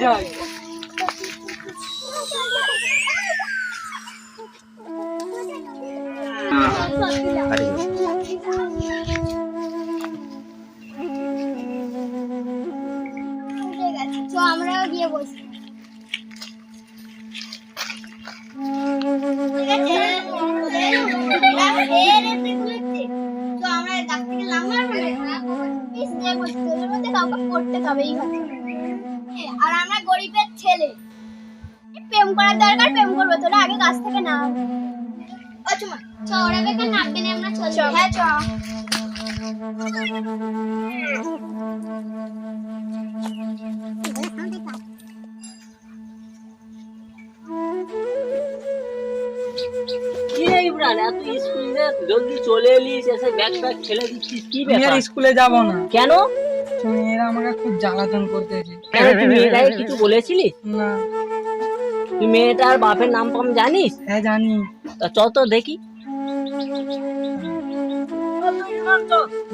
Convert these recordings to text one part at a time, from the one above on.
যাই তো করার দরকার প্রেম করব তোরা আগে গাছ থেকে নাম। ও চুমা চ ওরা বেকার নামবে না আমরা চল। হ্যাঁ চ। জলদি চলে এলিস এসে দিচ্ছিস কি ব্যাপার? স্কুলে যাব না। কেন? মেয়েরা আমাকে খুব জ্বালাতন করতেছে কেন তুই মেয়েটাকে কিছু বলেছিলি? না। তুই মেয়েটার বাপের নাম ফাম জানিস? হ্যাঁ জানি। তা চ তো দেখি।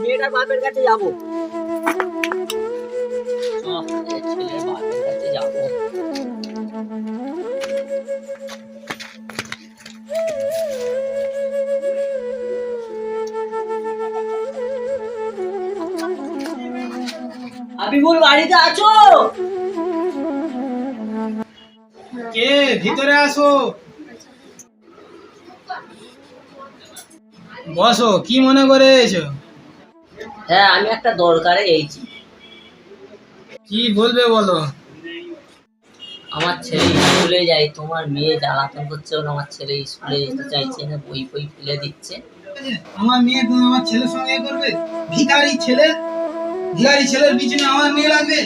মেয়েটার বাপের কাছে যাব। চ, ছেলের বাপের কাছে যাব। হাবিবুল বাড়িতে আছো? কে? ভিতরে আসো। বসো কি মনে করে এসো? হ্যাঁ আমি একটা দরকারে এইছি। কি বলবে বলো? আমার ছেলে স্কুলে যায় তোমার মেয়ে জ্বালাতন করছে ওর আমার ছেলে স্কুলে যেতে চাইছে না বই বই ফেলে দিচ্ছে। আমার মেয়ে তুমি আমার ছেলের সঙ্গে এ করবে? ভিখারি ছেলে? ভিখারি ছেলের পিছনে আমার মেয়ে লাগবে?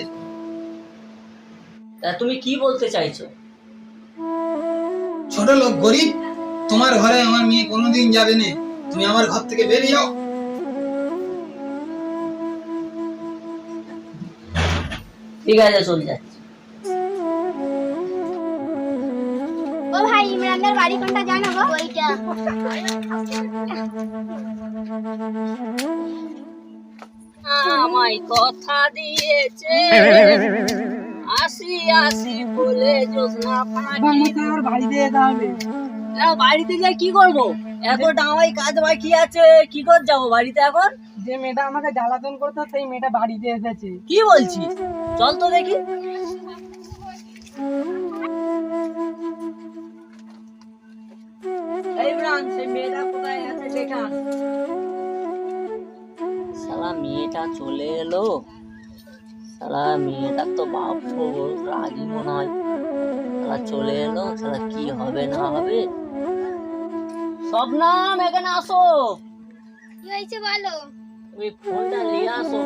তা তুমি কি বলতে চাইছো? ছোট লোক গরিব তোমার ঘরে আমার মেয়ে কোনোদিন যাবে না। তুমি আমার ঘর থেকে বেরিয়ে যাও। ঠিক আছে চলে যাচ্ছে। ও ভাই ইমরানদের বাড়ি কোনটা জানো গো? ওইটা। আমায় কথা দিয়েছে। আসি আসি বলে যোজনা আমাকে আমার বাড়িতে যেতে হবে। বাড়িতে যাই কি করব? এখন আমায় কাজ বাকি আছে কি কর যাব বাড়িতে এখন? যে মেয়েটা আমাকে জ্বালাতন করতো সেই মেয়েটা বাড়িতে এসেছে। কি বলছিস? চল তো দেখি। এই ইমরান, সেই মেয়েটা কোথায় আছে দেখা শালা মেয়েটা চলে এলো। শালা মেয়েটা তো বাপ রাগি মনে হয়। শালা চলে এলো শালা কি হবে না হবে? স্বপ্নাম এখানে আসো। কি হয়েছে বলো? ওই ফোনটা নিয়ে আসো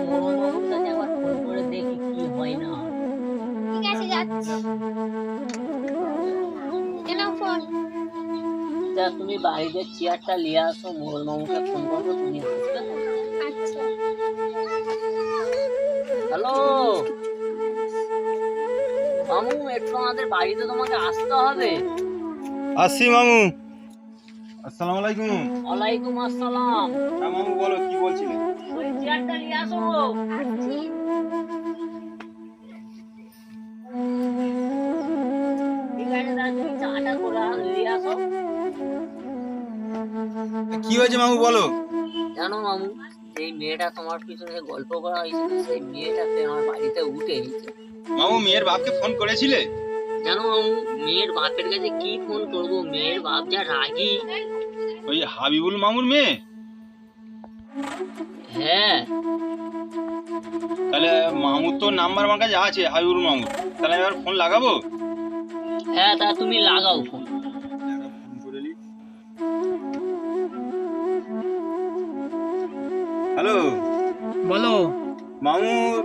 একবার ফোন করে দেখি কি হয় না ঠিক আছে যাচ্ছি। কেন ফোন। তা তুমি বাড়িতে চেয়ারটা নিয়ে আসো মোহনবাবুকে ফোন করব তুমি আসবে। আচ্ছা। হ্যালো? মামু একটু আমাদের বাড়িতে তোমাকে আসতে হবে। আসছি মামু। আসসালামু আলাইকুম। ওয়ালাইকুম আসসালাম। হ্যাঁ মামু বলো কি বলছিলে? ওই চেয়ারটা আসো। নিয়ে আসো। কি হয়েছে মামু বলো। জানো মামু এই মেয়েটা তোমার পিছনে গল্প করা হয়েছিল সেই মেয়েটাকে আমার বাড়িতে উঠে এসেছে মামু মেয়ের বাপকে ফোন করেছিলে? জানো মামু? মেয়ের বাপের কাছে কি ফোন করব? মেয়ের বাপ যা রাগি। ওই হাবিবুল মামুর মেয়ে? হ্যাঁ। তাহলে মামুর তো নাম্বার আমার কাছে আছে হাবিবুল মামুর। তাহলে এবার ফোন লাগাবো? হ্যাঁ তা তুমি লাগাও ফোন। হ্যালো? বলো। মামুর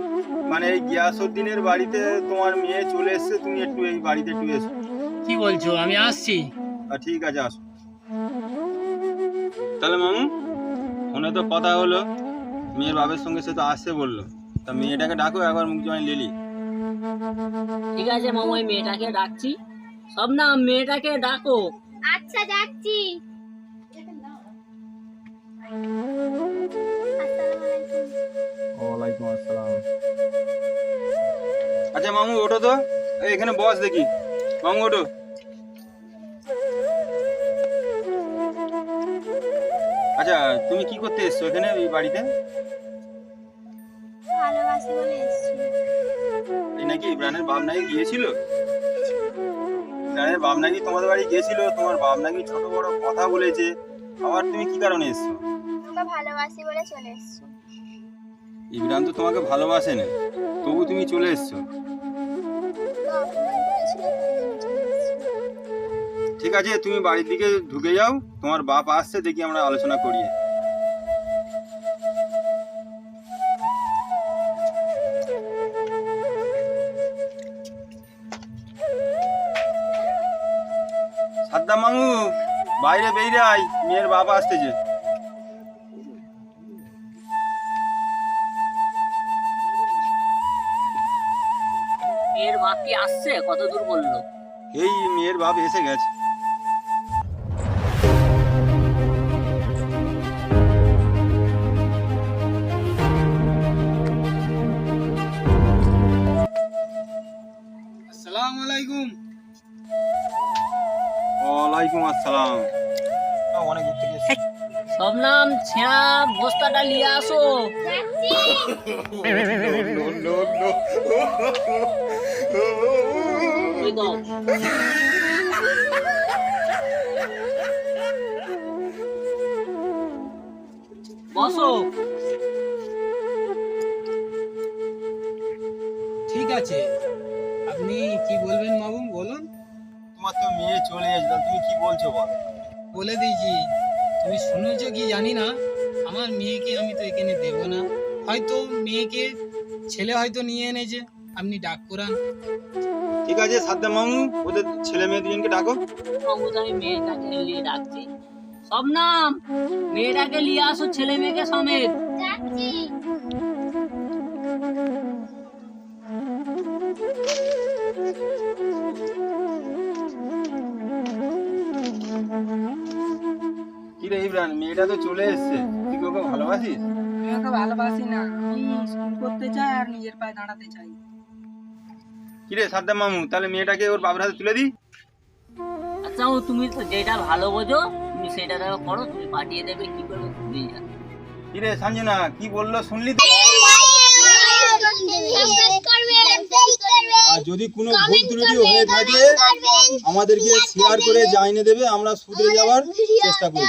মানে এই গিয়াসুদ্দিনের বাড়িতে তোমার মেয়ে চলে এসেছে তুমি একটু এই বাড়িতে একটু এসো। কি বলছো? আমি আসছি। ঠিক আছে আসো। তাহলে মামু ফোনে তো কথা হলো। মেয়ের বাবার সঙ্গে সে তো আসছে বলল। তা মেয়েটাকে ডাকো একবার মুখ জমাই লিলি ঠিক আছে মামু ওই মেয়েটাকে ডাকছি। সব না মেয়েটাকে ডাকো। আচ্ছা যাচ্ছি। ওয়ালাইকুম আসসালাম। আচ্ছা মামু ওঠো তো। এখানে বস দেখি। মামু ওঠো। আচ্ছা তুমি কি করতে এসছো এখানে এই বাড়িতে? ভালোবাসি বলে এসেছি। এই নাকি ইমরানের বাপ নাকি গিয়েছিল? ইমরানের বাপ নাকি তোমাদের বাড়ি গিয়েছিল? তোমার বাপ নাকি ছোট বড় কথা বলেছে? আবার তুমি কি কারণে এসছো? ভালোবাসি বলে চলে এসেছি। ইমরান তো তোমাকে ভালোবাসে না তবু তুমি চলে এসছো। ঠিক আছে, তুমি বাড়ির দিকে ঢুকে যাও। তোমার বাপ আসছে, দেখি আমরা আলোচনা করি সাদ্দাম মামু, বাইরে বেরিয়ে আয়, মেয়ের বাবা আসতেছে। এর বাকি আসছে? কত দূর বলল? এই মেয়ের বাপ এসে গেছে। আসসালামু আলাইকুম। ওয়ালাইকুম আসসালাম। অনেক দূর থেকে সব নাম ছেঁড়া বস্তাটা নিয়ে আসো। ওই দাও। বসো। ঠিক আছে। আপনি কি বলবেন বাবু? বলুন। তোমার তো মেয়ে চলে গেছে তুমি কি বলছো বলো? বলে দিয়েছি। তুমি শুনেছো কি জানি না? আমার মেয়েকে আমি তো এখানে দেব না। হয়তো মেয়েকে ছেলে হয়তো নিয়ে এনেছে। আপনি ডাক করান। ঠিক আছে সাদ্দাম মামু ওদের ছেলে মেয়ে দুজনকে ডাকো। বাবুদ আমি মেয়েটাকে নিয়ে ডাকছি। সব নাম মেয়েটাকে নিয়ে আসো ছেলে মেয়েকে সমেত। যাচ্ছি কি রে ইমরান মেয়েটা তো চলে এসছে। তুই কি ওকে ভালোবাসিস? আমি ওকে ভালোবাসি না। আমি স্কুল করতে চাই আর নিজের পায়ে দাঁড়াতে চাই। কি রে সাদ্দাম মামু তাহলে মেয়েটাকে ওর বাবার হাতে তুলে দি আচ্ছা ও তুমি তো যেটা ভালো বোঝো তুমি সেটা দেখো করো তুমি পাঠিয়ে দেবে কি করবে তুমি জানো। কি রে সঞ্জনা কি বলল শুনলি তো? যদি কোনো ভুল ত্রুটি হয়ে থাকে আমাদেরকে শেয়ার করে জানিয়ে দেবে আমরা শুধরে যাওয়ার চেষ্টা করব।